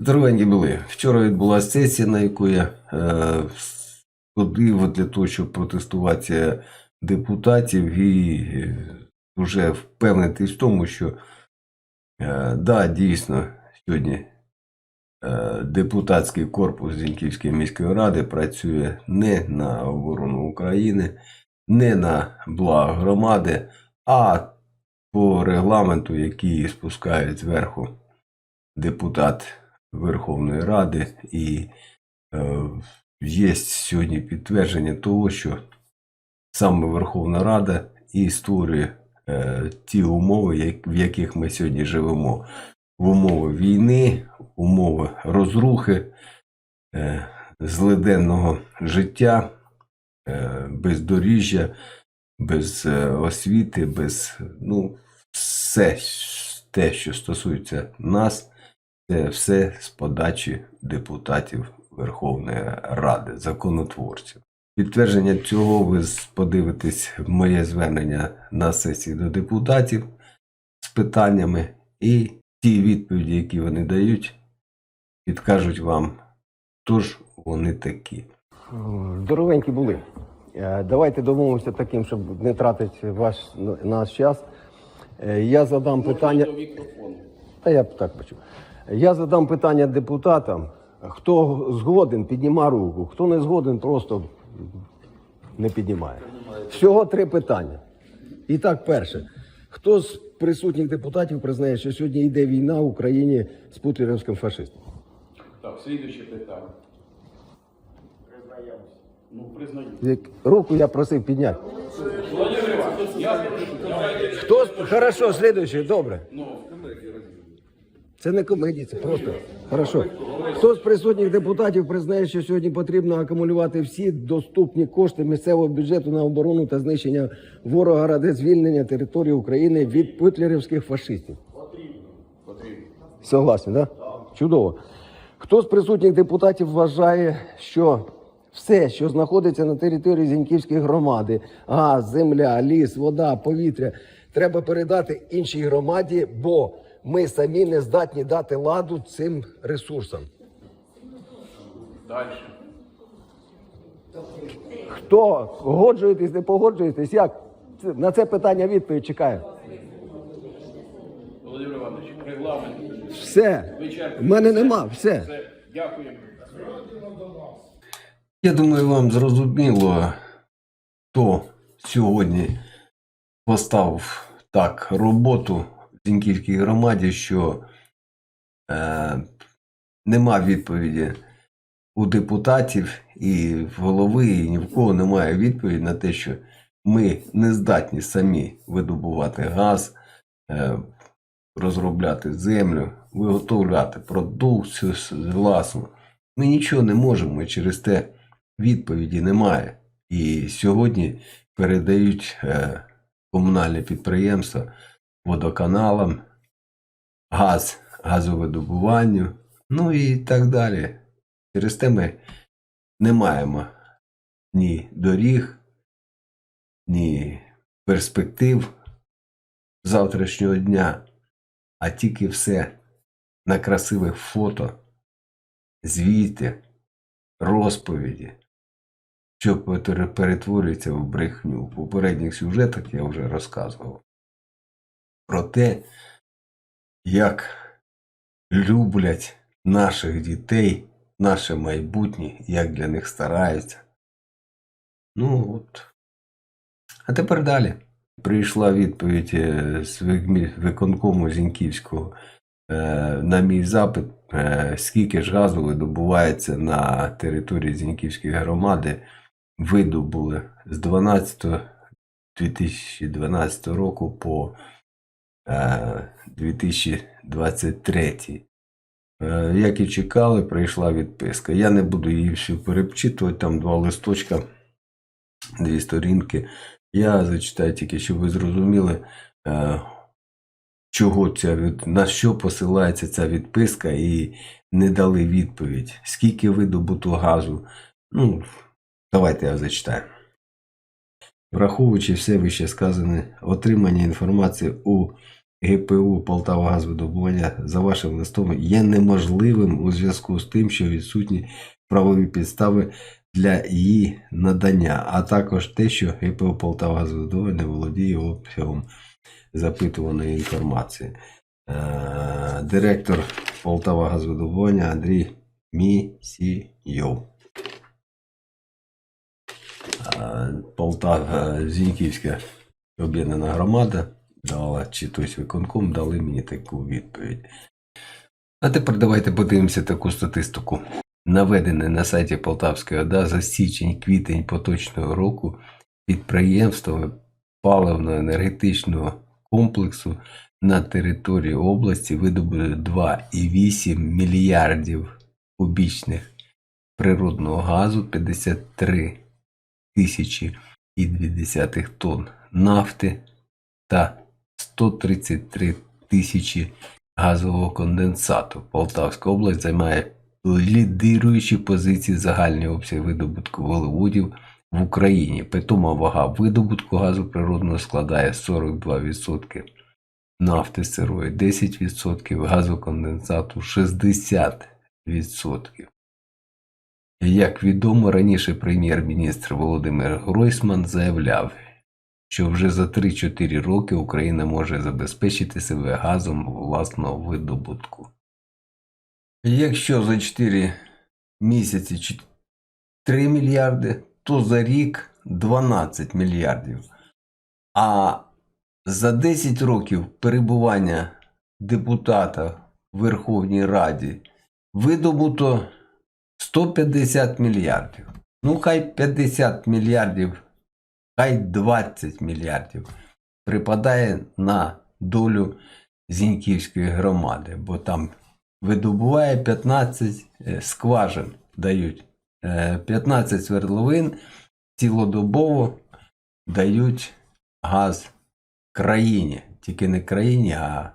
Здоровенькі були. Вчора відбулася сесія, на яку я е, ходив для того, щоб протестувати депутатів і е, вже впевнитись в тому, що е, да, дійсно, сьогодні е, депутатський корпус Зіньківської міської ради працює не на оборону України, не на благо громади, а по регламенту, який спускають зверху депутат Верховної Ради, і е, є сьогодні підтвердження того, що саме Верховна Рада і створює е, ті умови, як- в яких ми сьогодні живемо. В умови війни, умови розрухи, е, злиденного життя, е, бездоріжжя, без е, освіти, без ну, все те, що стосується нас, це все з подачі депутатів Верховної Ради, законотворців. Підтвердження цього ви подивитесь в моє звернення на сесії до депутатів з питаннями, і ті відповіді, які вони дають, підкажуть вам, хто ж вони такі. Здоровенькі були. Е, Давайте домовимося таким, щоб не тратити ваш наш час. Е, Я задам питання. Та я так почув. Я задам питання депутатам. Хто згоден, підніма руку. Хто не згоден, просто не піднімає. Всього три питання. І так, перше. Хто з присутніх депутатів признає, що сьогодні йде війна в Україні з путлерівським фашистом? Так, слідуюче питання. Ну, признаю. Руку я просив підняти. Хто Хорошо, слідуючий, добре. Це не комедія, це просто. Хорошо. Хто з присутніх депутатів признає, що сьогодні потрібно акумулювати всі доступні кошти місцевого бюджету на оборону та знищення ворога ради звільнення території України від путлерівських фашистів? Потрібно. Потрібно. Согласні, так? Да? Чудово. Хто з присутніх депутатів вважає, що все, що знаходиться на території Зіньківської громади, газ, земля, ліс, вода, повітря, треба передати іншій громаді, бо ми самі не здатні дати ладу цим ресурсам. Далі. Хто погоджуєтесь, не погоджуєтесь? Як на це питання відповідь чекаю. Володимир Іванович, регламент. Все. В мене нема, все. Дякуємо. Я думаю, вам зрозуміло, хто сьогодні поставив так роботу Зіньківській громаді, що е, нема відповіді у депутатів і в голови, і ні в кого немає відповіді на те, що ми не здатні самі видобувати газ, е, розробляти землю, виготовляти продукцію власну. Ми нічого не можемо через те відповіді немає. І сьогодні передають е, комунальні підприємства водоканалам, газ, газовидобуванню, ну і так далі. Через те ми не маємо ні доріг, ні перспектив завтрашнього дня, а тільки все на красивих фото, звіти, розповіді, що перетворюється в брехню. В попередніх сюжетах я вже розказував про те, як люблять наших дітей, наше майбутнє, як для них стараються. Ну от. А тепер далі. Прийшла відповідь е, з виконкому Зіньківського е, на мій запит, е, скільки ж газу видобувається на території Зіньківської громади, видобули з 12 2012 року по 2023. Е, Як і чекали, прийшла відписка. Я не буду її всю перепчитувати, там два листочка, дві сторінки. Я зачитаю тільки, щоб ви зрозуміли, е, чого ця від... на що посилається ця відписка, і не дали відповідь, скільки видобуто газу. Ну, давайте я зачитаю. Враховуючи все вище сказане, отримання інформації у ГПУ Полтава газовидобування за вашим листом є неможливим у зв'язку з тим, що відсутні правові підстави для її надання, а також те, що ГПУ Полтава газовидобування не володіє обсягом запитуваної інформації. Е, Директор Полтава газовидобування Андрій Місійов. Е, Полтава Зіньківська об'єднана громада дала, чи тось виконком дали мені таку відповідь. А тепер давайте подивимося таку статистику. Наведене на сайті Полтавської ОДА за січень-квітень поточного року підприємствами паливно-енергетичного комплексу на території області видобули 2,8 мільярдів кубічних природного газу, 53 тисячі і 2 тонн нафти та 133 тисячі газового конденсату. Полтавська область займає лідируючі позиції загальний обсяг видобутку вуглеводів в Україні. Питома вага видобутку газу природного складає 42%, нафти сирої 10%, газоконденсату 60%. Як відомо, раніше прем'єр-міністр Володимир Гройсман заявляв, що вже за 3-4 роки Україна може забезпечити себе газом власного видобутку. Якщо за 4 місяці чи 3 мільярди, то за рік 12 мільярдів. А за 10 років перебування депутата в Верховній Раді видобуто 150 мільярдів. Ну, хай 50 мільярдів, хай 20 мільярдів припадає на долю Зіньківської громади, бо там видобуває 15 е, скважин дають. Е, 15 свердловин цілодобово дають газ країні. Тільки не країні, а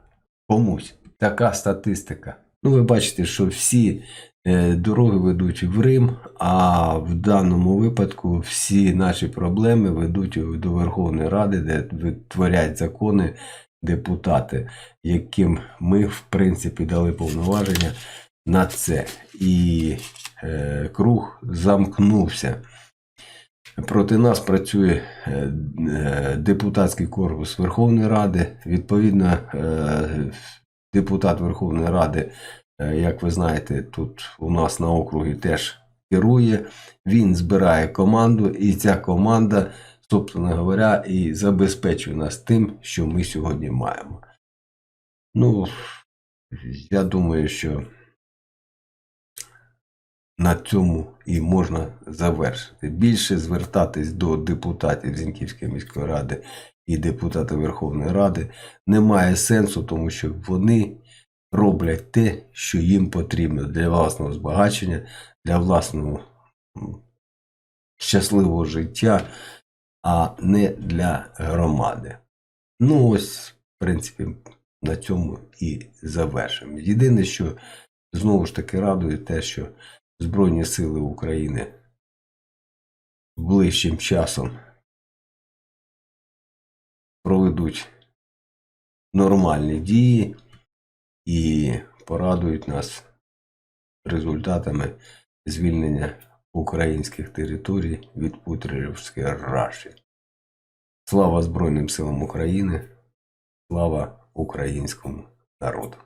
комусь. Така статистика. Ну, ви бачите, що всі е, дороги ведуть в Рим, а в даному випадку всі наші проблеми ведуть до Верховної Ради, де витворять закони депутати, яким ми, в принципі, дали повноваження на це. І е, круг замкнувся. Проти нас працює е, депутатський корпус Верховної Ради. Відповідно, депутат Верховної Ради, е, як ви знаєте, тут у нас на округі теж керує. Він збирає команду, і ця команда, собственно говоря, і забезпечує нас тим, що ми сьогодні маємо. Ну, я думаю, що на цьому і можна завершити. Більше звертатись до депутатів Зіньківської міської ради і депутата Верховної Ради немає сенсу, тому що вони роблять те, що їм потрібно для власного збагачення, для власного щасливого життя, а не для громади. Ну, ось, в принципі, на цьому і завершимо. Єдине, що знову ж таки радує те, що Збройні Сили України ближчим часом проведуть нормальні дії і порадують нас результатами звільнення українських територій від путрерівської раші. Слава Збройним силам України! Слава українському народу!